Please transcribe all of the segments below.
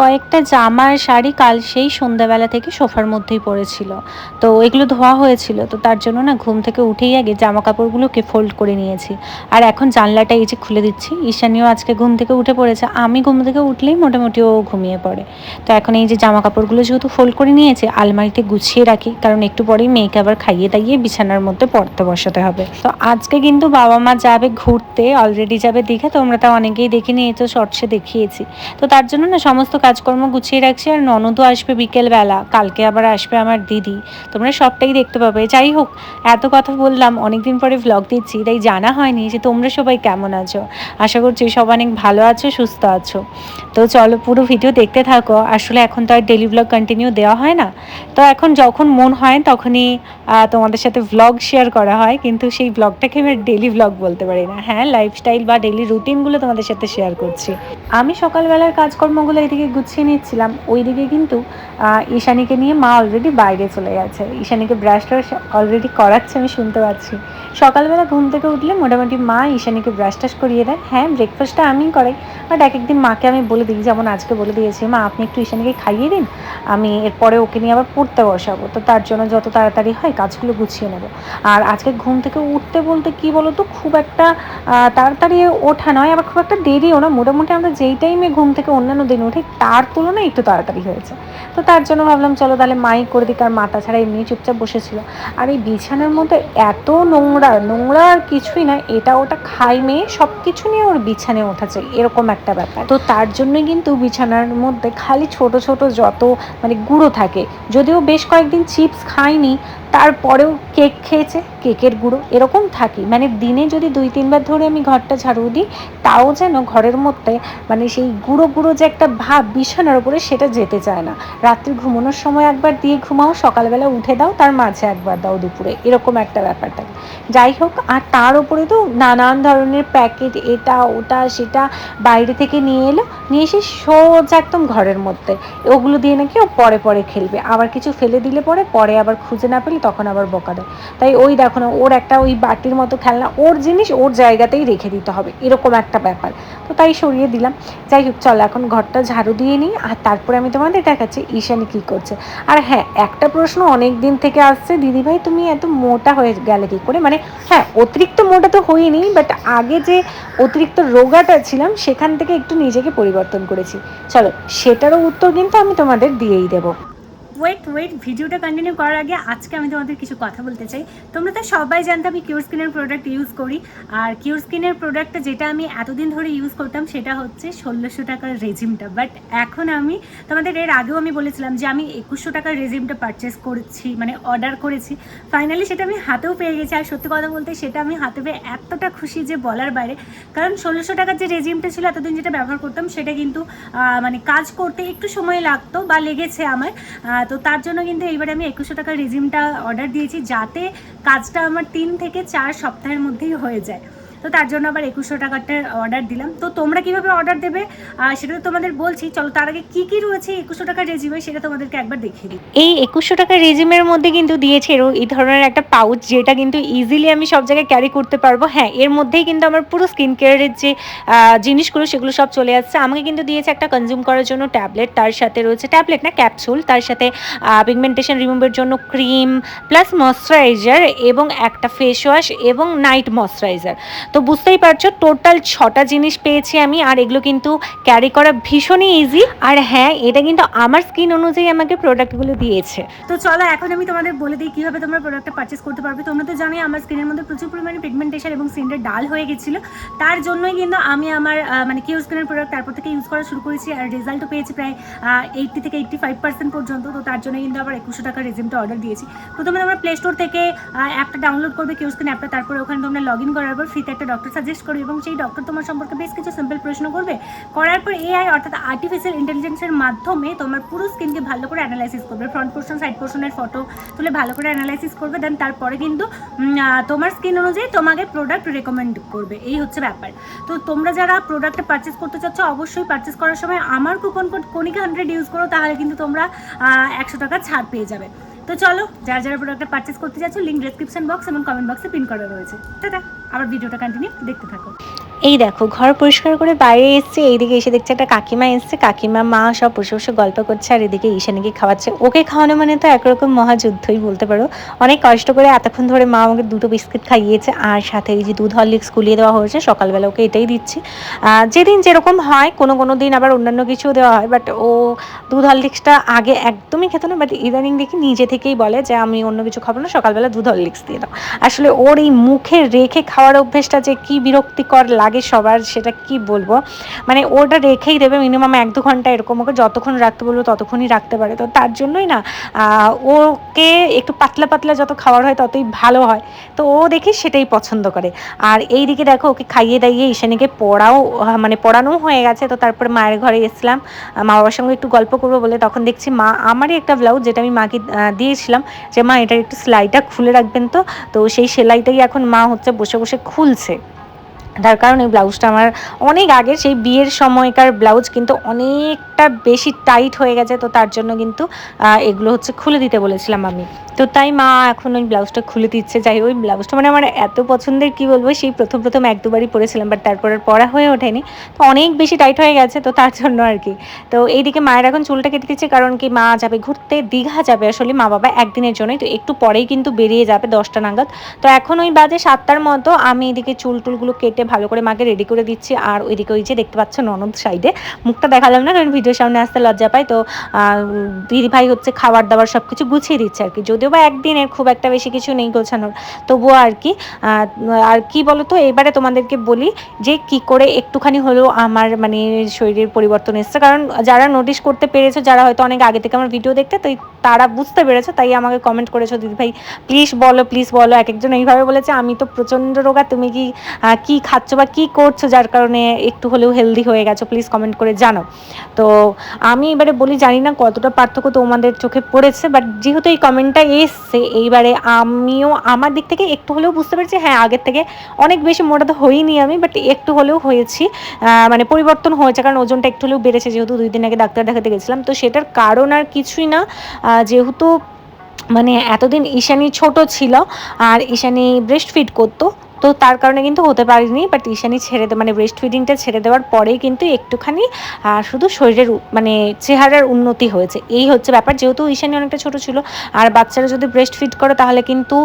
কয়েকটা জামা আর শাড়ি কাল সেই সন্ধ্যাবেলা থেকে সোফার মধ্যেই পড়েছিল। তো এগুলো ধোয়া হয়েছিল, তো তার জন্য না ঘুম থেকে উঠেই আগে জামা কাপড়গুলোকে ফোল্ড করে নিয়েছি। আর এখন জানলাটা এই যে খুলে দিচ্ছি, ঈশানীও আজকে ঘুম থেকে উঠে পড়েছে। আমি ঘুম থেকে উঠলেই মোটামুটি ও ঘুমিয়ে পড়ে। তো এখন এই যে জামা কাপড়গুলো যেহেতু ফোল্ড করে নিয়েছে, আলমারিতে গুছিয়ে রাখি, কারণ একটু পরেই মেয়েকে আবার খাইয়ে দাইয়ে বিছানার মধ্যে পড়তে বসাতে হবে। তো আজকে কিন্তু বাবা মা যাবে ঘুরতে অলরেডি যাবে দীঘা তোমরা তা অনেকেই দেখে নিয়েছো শর্টসে দেখিয়েছি। তো তার জন্য না সমস্ত কাজকর্ম গুছিয়ে রাখছি আর ননদও আসবে বিকেলবেলা। কালকে আবার আসবে আমার দিদি। তোমরা সবটাই দেখতে পাবে। যাই হোক, এত কথা বললাম, অনেকদিন পরে ব্লগ দিচ্ছি, তাই জানা হয়নি যে তোমরা সবাই কেমন আছো। আশা করছি সব অনেক ভালো আছো, সুস্থ আছো। তো চলো, পুরো ভিডিও দেখতে থাকো। আসলে এখন তো আর ডেলি ভ্লগ কন্টিনিউ দেওয়া হয় না। তো এখন যখন মন হয়, তখনই তোমাদের সাথে ভ্লগ শেয়ার করা হয়। কিন্তু সেই ব্লগটাকে আমি ডেলি ভ্লগ বলতে পারি না। হ্যাঁ লাইফস্টাইল বা ডেলি রুটিনগুলো তোমাদের সাথে শেয়ার করছি। আমি সকালবেলার কাজকর্মগুলো এদিকে গুছিয়ে নিচ্ছিলাম। ওইদিকে কিন্তু আহ, ঈশানীকে নিয়ে মা অলরেডি বাইরে চলে গেছে। ঈশানীকে ব্রাশটা অলরেডি করাচ্ছে আমি শুনতে পাচ্ছি। সকালবেলা ঘুম থেকে উঠলে মোটামুটি মা ঈশানীকে ব্রাশ টাশ করিয়ে দেয়। হ্যাঁ ব্রেকফাস্টটা আমি করাই। বাট এক একদিন মাকে আমি বলে দিই যেমন আজকে বলে দিয়েছি মা আপনি একটু ঈশানীকে খাইয়ে দিন। আমি এরপরে ওকে নিয়ে আবার পড়তে বসাবো। তো তার জন্য যত তাড়াতাড়ি হয় কাজগুলো গুছিয়ে নেব। আর আজকে ঘুম থেকে উঠতে বলতে কি বলো তো খুব একটা তাড়াতাড়ি ওঠা নয় আবার খুব একটা দেরিও না। মোটামুটি আমরা যেই টাইমে ঘুম থেকে অন্যান্য দিন উঠি তার তুলনায় একটু তাড়াতাড়ি হয়েছে। তো তার জন্য ভাবলাম, চলো তাহলে মাই করে দিক আর মাথা ছাড়া এমনি চুপচাপ বসেছিল। আর এই বিছানার মধ্যে এত নোংরা নোংরা আর কিছুই না, এটা ওটা খাই মেয়ে সব কিছু নিয়ে ওর বিছানায় ওঠা চাই এরকম একটা ব্যাপার। তো তার জন্যই কিন্তু বিছানার মধ্যে খালি ছোট ছোট যত মানে গুঁড়ো থাকে, যদিও বেশ কয়েকদিন চিপস খাইনি তারপরেও কেক খেয়েছে। কেকের গুঁড়ো এরকম থাকি। মানে দিনে যদি দুই, তিনবার ধরে আমি ঘরটা ঝাড়ু দিই, তাও যেন ঘরের মধ্যে মানে সেই গুঁড়ো গুঁড়ো যে একটা ভাব বিছানার উপরে সেটা যেতে চায় না। রাত্রি ঘুমানোর সময় একবার দিয়ে ঘুমাও, সকালবেলা উঠে দাও, তার মাঝে একবার দাও দুপুরে। এরকম একটা ব্যাপার থাকে। যাই হোক, আর তার উপরে তো নানান ধরনের প্যাকেট, এটা, ওটা, সেটা বাইরে থেকে নিয়ে এলো, নিয়ে এসে সোজা একদম ঘরের মধ্যে। ওগুলো দিয়ে নাকি ও পরে পরে খেলবে। আবার কিছু ফেলে দিলে পরে পরে আবার খুঁজে না পেলে তখন আবার বকা দেয়। তাই ওই দেখো না ওর একটা ওই বাটির মতো খেলনা, ওর জিনিস ওর জায়গাতেই রেখে দিতে হবে, এরকম একটা ব্যাপার। তো তাই সরিয়ে দিলাম। যাই হোক, চলো এখন ঘরটা ঝাড়ু দিয়ে নিই, আর তারপরে আমি তোমাদের দেখাচ্ছি ঈশানি কী করছে। আর হ্যাঁ একটা প্রশ্ন অনেক দিন থেকে আসছে, দিদিভাই তুমি এত মোটা হয়ে গেলে কী করে? মানে হ্যাঁ অতিরিক্ত মোটা তো হইনি বাট আগে যে অতিরিক্ত রোগাটা ছিলাম, সেখান থেকে একটু নিজেকে পরিবর্তন করেছি। চলো, সেটারও উত্তর কিন্তু আমি তোমাদের দিয়েই দেবো। ওয়েট ওয়েট ভিডিওটা কন্টিনিউ করার আগে আজকে আমি তোমাদের কিছু কথা বলতে চাই। তোমরা তো সবাই জানতো আমি কিউর স্কিনের প্রোডাক্ট ইউজ করি। আর কিউর স্কিনের প্রোডাক্টটা যেটা আমি এতদিন ধরে ইউজ করতাম সেটা হচ্ছে ষোলোশো টাকার রেজিমটা বাট এখন আমি তোমাদের এর আগেও আমি বলেছিলাম যে আমি একুশশো টাকার রেজিমটা পারচেস করেছি মানে অর্ডার করেছি। ফাইনালি সেটা আমি হাতেও পেয়ে গেছি। আর সত্যি কথা বলতে সেটা আমি হাতে পেয়ে এতটা খুশি যে বলার বাইরে। কারণ ষোলোশো টাকার যে রেজিমটা ছিল এতদিন যেটা ব্যবহার করতাম সেটা কিন্তু মানে কাজ করতে একটু সময় লাগতো বা লেগেছে আমার। তো তার জন্য কিন্তু এইবারে আমি একুশশো টাকার রেজিমটা অর্ডার দিয়েছি যাতে কাজটা আমার তিন থেকে চার সপ্তাহের মধ্যেই হয়ে যায়। তো তার জন্য আবার একুশশো টাকারটা অর্ডার দিলাম। তো তোমরা কীভাবে অর্ডার দেবে? সেটা তো তোমাদের বলছি। চলো তার আগে কী কী রয়েছে একুশশো টাকার রেজিমে সেটা তোমাদেরকে একবার দেখিয়ে দিই। এই একুশশো টাকার রেজিমের মধ্যে কিন্তু দিয়েছে এই ধরনের একটা পাউচ যেটা কিন্তু ইজিলি আমি সব জায়গায় ক্যারি করতে পারব। হ্যাঁ এর মধ্যেই কিন্তু আমার পুরো স্কিন কেয়ারের যে জিনিসগুলো, সেগুলো সব চলে আসছে। আমাকে কিন্তু দিয়েছে একটা কনজিউম করার জন্য ট্যাবলেট তার সাথে রয়েছে ট্যাবলেট না ক্যাপসুল তার সাথে পিগমেন্টেশন রিমুভের জন্য ক্রিম প্লাস ময়শ্চারাইজার এবং একটা ফেস ওয়াশ এবং নাইট ময়শ্চারাইজার তো বুঝতেই পারছ টোটাল ছটা জিনিস পেয়েছি আমি, আর এগুলো কিন্তু ক্যারি করা ভীষণই ইজি আর হ্যাঁ এটা কিন্তু আমার স্কিন অনুযায়ী আমাকে প্রোডাক্টগুলো দিয়েছে। তো চলো, এখন আমি তোমাদের বলে দিই কীভাবে তোমরা প্রোডাক্টটা পারচেস করতে পারবে। তোমরা তো জানোই আমার স্কিনের মধ্যে প্রচুর পরিমাণে পিগমেন্টেশন এবং স্কিনটা ডাল হয়ে গেছিল। তার জন্যই কিন্তু আমি আমার মানে কেউ স্কিনের প্রোডাক্ট তারপর থেকে ইউজ করা শুরু করেছি, আর রেজাল্টও পেয়েছি প্রায় এইটটি থেকে এইট্টি ফাইভ পার্সেন্ট পর্যন্ত। তো তার জন্য কিন্তু আবার একুশো টাকার রেজিমটা অর্ডার দিয়েছি। প্রথমে তোমরা প্লে স্টোর থেকে অ্যাপটা ডাউনলোড করবে, কেউ স্কিন অ্যাপটা তারপরে ওখানে তোমরা লগ ইন করার পর ফ্রিতে একটা ডক্টর সাজেস্ট করবে এবং সেই ডক্টর তোমার সম্পর্কে বেশ কিছু সিম্পল প্রশ্ন করবে। করার পর এআই অর্থাৎ আর্টিফিশিয়াল ইন্টেলিজেন্সের মাধ্যমে তোমার পুরো স্কিনকে ভালো করে অ্যানালাইসিস করবে। ফ্রন্ট পোর্শন সাইড পোর্শনের ফটো তুলে ভালো করে অ্যানালাইসিস করবে। দেন তারপরে কিন্তু তোমার স্কিন অনুযায়ী তোমাকে প্রোডাক্ট রেকমেন্ড করবে। এই হচ্ছে ব্যাপার। তো তোমরা যারা প্রোডাক্টটা পারচেস করতে চাচ্ছ, অবশ্যই পারচেস করার সময় আমার coupon code Konika hundred use করো, তাহলে কিন্তু তোমরা একশো টাকা ছাড় পেয়ে যাবে। তো চলো, যারা যারা প্রোডাক্টটা পারচেস করতে চাচ্ছ লিঙ্ক ডেসক্রিপশন বক্স এবং কমেন্ট বক্সে পিন করা রয়েছে। টাটা, আবার ভিডিওটা কন্টিনিউ দেখতে থাকো। এই দেখো, ঘর পরিষ্কার করে বাইরে এসছে, এইদিকে এসে দেখছে একটা কাকিমা এসছে, কাকিমা মা সব বসে বসে গল্প করছে আর এদিকে ঈশানীকে খাওয়াচ্ছে। ওকে খাওয়ানো মানে তো একরকম মহাযুদ্ধই বলতে পারো। অনেক কষ্ট করে এতক্ষণ ধরে মা আমাকে দুটো বিস্কিট খাইয়েছে আর সাথে এই যে দুধ হরলিক্স গুলিয়ে দেওয়া হয়েছে, সকালবেলা ওকে এটাই দিচ্ছি। যেদিন যেরকম হয়, কোনো কোনো দিন আবার অন্যান্য কিছু দেওয়া হয় বাট ও দুধ হরলিক্সটা আগে একদমই খেত না বাট ইদানিং দেখি নিজে থেকেই বলে যে আমি অন্য কিছু খাব না, সকালবেলা দুধ হরলিক্স দিয়ে দাও। আসলে ওর এই মুখে রেখে খাওয়ার অভ্যেসটা যে কি বিরক্তিকর লাগে সবার সেটা কি বলব? মানে ওটা রেখেই দেবে মিনিমাম এক দু ঘণ্টা এরকম ওকে যতক্ষণ রাখতে বলব ততক্ষণই রাখতে পারে। তো তার জন্যই না ওকে একটু পাতলা পাতলা যত খাওয়ার হয় ততই ভালো হয়। তো ও দেখি সেটাই পছন্দ করে। আর এই দিকে দেখো ওকে খাইয়ে দাইয়ে ঈশানীকে পড়াও মানে পড়ানো হয়ে গেছে। তো তারপরে মায়ের ঘরে এসলাম। মা বাবার সঙ্গে একটু গল্প করব বলে তখন দেখছি মা আমারই একটা ব্লাউজ যেটা আমি মাকে দিয়েছিলাম যে মা এটার একটু সেলাইটা খুলে রাখবেন তো। তো সেই সেলাইটাই এখন মা হচ্ছে বসে বসে খুলছে। তার কারণে ব্লাউজটা আমার অনেক আগে সেই বিয়ের সময়কার ব্লাউজ কিন্তু অনেকটা বেশি টাইট হয়ে গেছে, তো তার জন্য কিন্তু এগুলো হচ্ছে খুলে দিতে বলেছিলাম আমি। তো তাই মা এখন ওই ব্লাউজটা খুলে দিচ্ছে। যাই ওই ব্লাউজটা মানে আমার এত পছন্দের, কি বলব, সেই প্রথম প্রথম এক দুবারই পরেছিলাম বাট তারপর আর পরা হয়ে ওঠেনি। তো অনেক বেশি টাইট হয়ে গেছে, তো তার জন্য আর কি। তো এইদিকে মায়ের এখন চুলটা কেটে দিচ্ছে, কারণ কি মা যাবে ঘুরতে, দীঘা যাবে আসলে মা বাবা একদিনের জন্যই, তো একটু পরেই কিন্তু বেরিয়ে যাবে দশটা নাগাদ। তো এখন ওই বাজে সাতটার মতো, আমি এদিকে চুল টুলগুলো কেটে ভালো করে মাকে রেডি করে দিচ্ছি, আর ওইদিকে ওই যে দেখতে পাচ্ছ ননদ সাইডে মুখটা দেখালাম না কারণ ভিডিওর সামনে আসতে লজ্জা পাই তো দিদি ভাই হচ্ছে খাবার দাবার সব কিছু গুছিয়ে দিচ্ছে আর কি। যদিও বা একদিনের খুব একটা বেশি কিছু নেই গোছানোর, তবুও আর কি আর কি বলো তো এবারে তোমাদেরকে বলি যে কি করে একটুখানি হলেও আমার মানে শরীরের পরিবর্তন এসছে। কারণ যারা নোটিশ করতে পেরেছ, যারা হয়তো অনেক আগে থেকে আমার ভিডিও দেখতে, তো তারা বুঝতে পেরেছ, তাই আমাকে কমেন্ট করেছ, দিদি ভাই প্লিজ বলো প্লিজ বলো। এক একজন এইভাবে বলেছে, আমি তো প্রচণ্ড রোগা, তুমি কি কি খাচ্ছ বা কি করছ, যার কারণে একটু হলেও হেলদি হয়ে গেছো প্লিজ কমেন্ট করে জানো তো আমি এবারে বলি, জানি না কতটা পার্থক্য তোমাদের চোখে পড়েছে বাট যেহেতু এই কমেন্টটা এসছে, এইবারে আমিও আমার দিক থেকে একটু হলেও বুঝতে পেরেছি হ্যাঁ আগের থেকে অনেক বেশি মোটা তো হইনি আমি বাট একটু হলেও হয়েছি মানে পরিবর্তন হয়েছে, কারণ ওজনটা একটু হলেও বেড়েছে, যেহেতু দুই দিন আগে ডাক্তার দেখাতে গেছিলাম, তো সেটার কারণ আর কিছুই না যেহেতু মানে এতদিন ঈশানি ছোট ছিল, আর ঈশানি ব্রেস্ট ফিড করতো তো তার কারণে কিন্তু হতে পারিনি বাট ঈশানী ছেড়ে মানে ব্রেস্ট ফিডিংটা ছেড়ে দেওয়ার পরেই কিন্তু একটুখানি শুধু শরীরের মানে চেহারার উন্নতি হয়েছে। এই হচ্ছে ব্যাপার, যেহেতু ঈশানী অনেকটা ছোট ছিল, আর বাচ্চারা যদি ব্রেস্ট ফিড করে তাহলে কিন্তু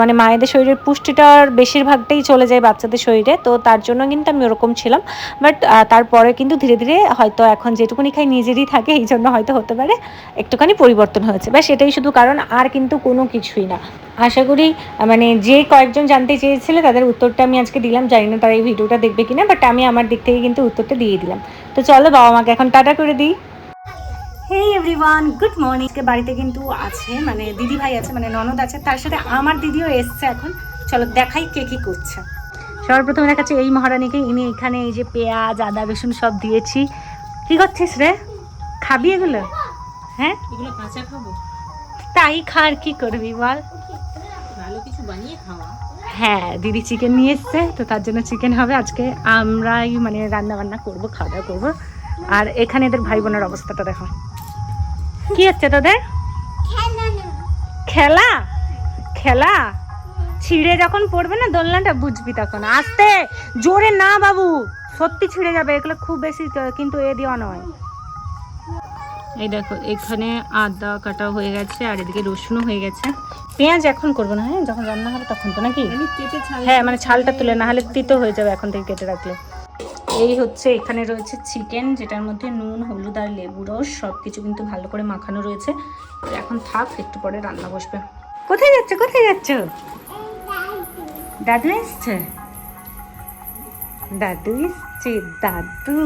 মানে মায়েদের শরীরের পুষ্টিটার বেশিরভাগটাই চলে যায় বাচ্চাদের শরীরে, তো তার জন্য কিন্তু আমি ওরকম ছিলাম। বাট তারপরে কিন্তু ধীরে ধীরে হয়তো এখন যেটুকুনি খাই নিজেরই থাকে, এই জন্য হয়তো হতে পারে, একটুখানি পরিবর্তন হয়েছে। বা সেটাই শুধু কারণ, আর কিন্তু কোনো কিছুই না। আশা করি মানে যে কয়েকজন জানতে চেয়েছিল তাদের উত্তরটা আমি আজকে দিলাম জানি না তারা এই ভিডিওটা দেখবে কিনা বাট আমি আমার দিক থেকে কিন্তু উত্তরটা দিয়ে দিলাম। তো চলো বাবা মাকে এখন টাটা করে দিই। হেই এভরিওয়ান গুড মর্নিং বাড়িতে কিন্তু আছে মানে দিদি ভাই আছে মানে ননদ আছে তার সাথে আমার দিদিও এসছে এখন। চলো দেখাই কে কি করছে। সবার প্রথমে দেখাচ্ছে এই মহারানীকে ইনি এখানে এই যে পেঁয়াজ আদা রসুন সব দিয়েছি। কি করছিস রে? খাবি এগুলো? হ্যাঁ? এগুলো কাঁচা খাব। তাই খার কি করবি বল ভালো কিছু বানিয়ে খাওয়া হ্যাঁ দিদি চিকেন নিয়ে এসছে তো তার জন্য চিকেন হবে। আজকে আমরাই মানে রান্না বান্না করব খাওয়া দাওয়া করব। আর এখানে এদের ভাই বোনের অবস্থাটা দেখো। কি হচ্ছে তোদের? খেলা? খেলা? ছিঁড়ে যখন পড়বে না দোলনাটা বুঝবি তখন। আস্তে! জোরে না বাবু! সত্যি ছিঁড়ে যাবে এগুলো খুব বেশি কিন্তু এ দেওয়া নয়। এই দেখো এখানে আদা কাটা হয়ে গেছে আর এদিকে রসুনও হয়ে গেছে। পেঁয়াজ এখন করব না হ্যাঁ? যখন রান্না হবে তখন তো নাকি? হ্যাঁ মানে ছালটা তুলে না হলে তিতো হয়ে যাবে এখন থেকে কেটে রাখলে। এই হচ্ছে এখানে রয়েছে চিকেন যেটার মধ্যে নুন হলুদ আর লেবু রস সব কিছু কিন্তু ভালো করে মাখানো রয়েছে। এখন থাক একটু পরে রান্না বসবে। কোথায় যাচ্ছে? কোথায় যাচ্ছ? দাদু এসছে? দাদু এসছে দাদু।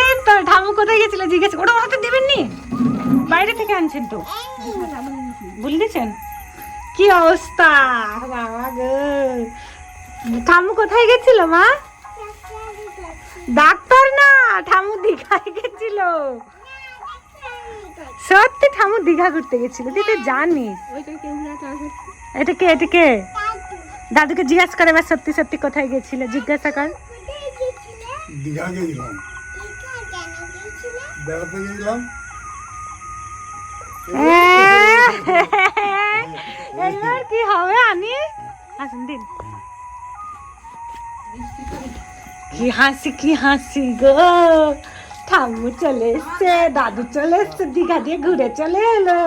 এই তো ঠামু কোথায় গেছিল জিজ্ঞেস ওটা হাতে দেবেননি? বাইরে থেকে আনছেন তো। ভুলে গেছেন কি অবস্থা? বাবা গো। ঠামু কোথায় গেছিল মা? ডাক্তার না ঠামু দীঘায় গেছিল। সত্যি ঠামু দীঘা ঘুরতে গেছিল তুই তো জানিস। এটা কে এটা কে? দাদুকে জিজ্ঞাসা করে এবার সত্যি সত্যি কোথায় গেছিল? জিজ্ঞাসা কর। দীঘা গেছিলাম। বেড়াতে গেছিলাম। এবার কি হবে আনি? আসুন দিন। কি হাসি কি হাসি গো। ঠাম্মু চলে এসছে দাদু চলে এসছে দীঘা দিয়ে ঘুরে চলে এলো।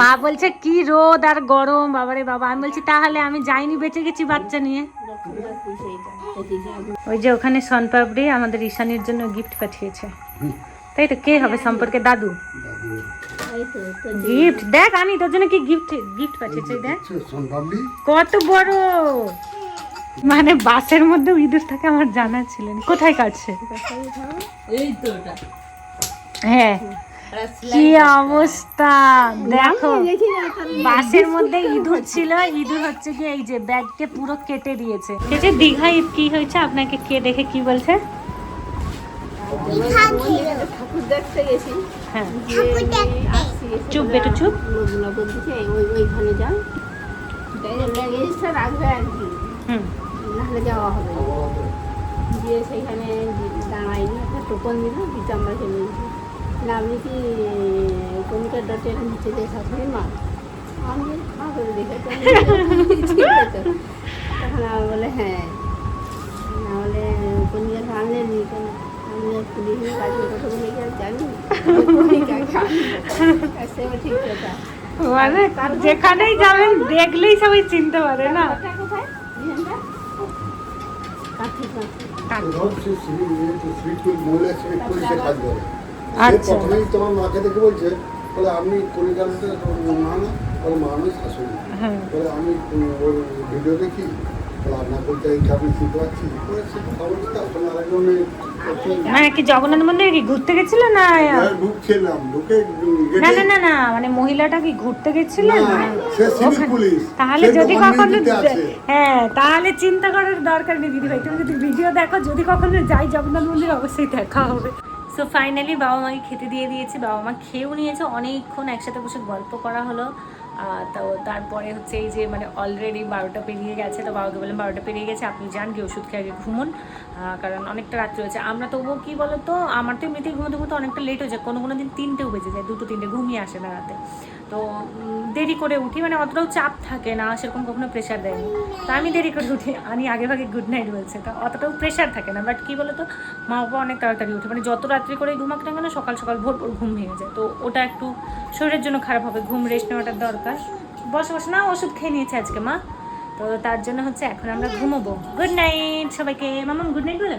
মা বলছে কি রোদ আর গরম বাবারে বাবা। আমি বলছি তাহলে আমি যাইনি বেঁচে গেছি বাচ্চা নিয়ে। ওই যে ওখানে সনপাপড়ি আমাদের ঈশানির জন্য গিফট পাঠিয়েছে। তাই তো কে হবে সম্পর্কে? দাদু। গিফট দেখ আমি তোর জন্য কি গিফট গিফট পাঠিয়েছে দেখ। কত বড়! মানে বাসের মধ্যে ইঁদুর থাকে আমার জানা ছিল কোথায় কাটছে হ্যাঁ কি অবস্থা দেখো বাসের মধ্যে ইঁদুর ছিল ইঁদুর হচ্ছে কি এই যে ব্যাগকে পুরো কেটে দিয়েছে এই যে দীঘায় কি হয়েছে আপনাকে কে দেখে কি বলছে হ্যাঁ চুপ বেটু চুপ ওইখানে যাও রাখবে কি নাহলে যাওয়া হবে না দিয়ে সেইখানে দাঁড়াইনি একটা টোকন দিল দিতে আমরা চলে গেছি না আপনি কি কমিটার ডটের নিচে যে শাশুড়ি মা আমি বলি, হ্যাঁ করে দেখে তো ঠিক আছে তখন আমার বলে হ্যাঁ না বলে কমিটার আনলেন নি কেন আমি পুলিশের কাছে কথা বলে কি আর জানি সে ঠিক কথা মানে যেখানেই যাবেন দেখলেই সবাই চিনতে পারে না আচ্ছা। প্রথমেই তোমার মাকে দেখে বলছে বলে আপনি কলিকাতাতে মা না বলে মা আমি শাশুড়ি। হ্যাঁ। বলে আমি ওর ভিডিও দেখি মানে কি জগন্নাথ মন্দিরে কি ঘুরতে গেছিল না? ঢুকছিলাম ঢুকে না না না না মানে মহিলাটা কি ঘুরতে গেছিল? না, সে সিভিল পুলিশ তাহলে যদি কখনো হ্যাঁ তাহলে চিন্তা করার দরকার নেই দিদি ভাই তুমি যদি ভিডিও দেখো যদি কখনো যাই জগন্নাথ মন্দির অবশ্যই দেখা হবে। সো ফাইনালি বাবা মাকে খেতে দিয়ে দিয়েছি। বাবা মা খেয়েও নিয়েছে। অনেকক্ষণ একসাথে বসে গল্প করা হলো। তো তারপরে হচ্ছে এই যে মানে অলরেডি বারোটা পেরিয়ে গেছে, তো বাবাকে বললাম বারোটা পেরিয়ে গেছে, আপনি যান, গিয়ে ওষুধ খেয়ে আগে ঘুমুন। কারণ অনেকটা রাত্রি রয়েছে আমরা তবুও কি বলতো, আমার তো এমনিতেই ঘুমোতে ঘুমোতে অনেকটা লেট হয়ে যায়। কোনো কোনো দিন তিনটেও বেজে যায়, দুটো তিনটে ঘুমিয়ে আসে না রাতে। তো দেরি করে উঠি মানে অতটাও চাপ থাকে না, সেরকম কখনো প্রেশার দেয়নি। তো আমি দেরি করে উঠি আমি আগে ভাগে গুড নাইট বলছে। তো অতটাও প্রেশার থাকে না বাট কী বলতো, মা বাবা অনেক তাড়াতাড়ি উঠে মানে যত রাত্রি করে ঘুমাক না কেন, সকাল সকাল ভোর ভোর ঘুম ভেঙে যায়। তো ওটা একটু শরীরের জন্য খারাপ হবে, ঘুম রেস্ট নেওয়াটার দরকার। বসে বসে না ওষুধ খেয়ে নিয়েছে আজকে মা। তো তার জন্য হচ্ছে এখন আমরা ঘুমোবো। গুড নাইট সবাইকে। মামা গুড নাইট বলো।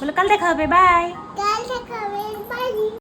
বলো কাল দেখা হবে বাই কাল দেখা হবে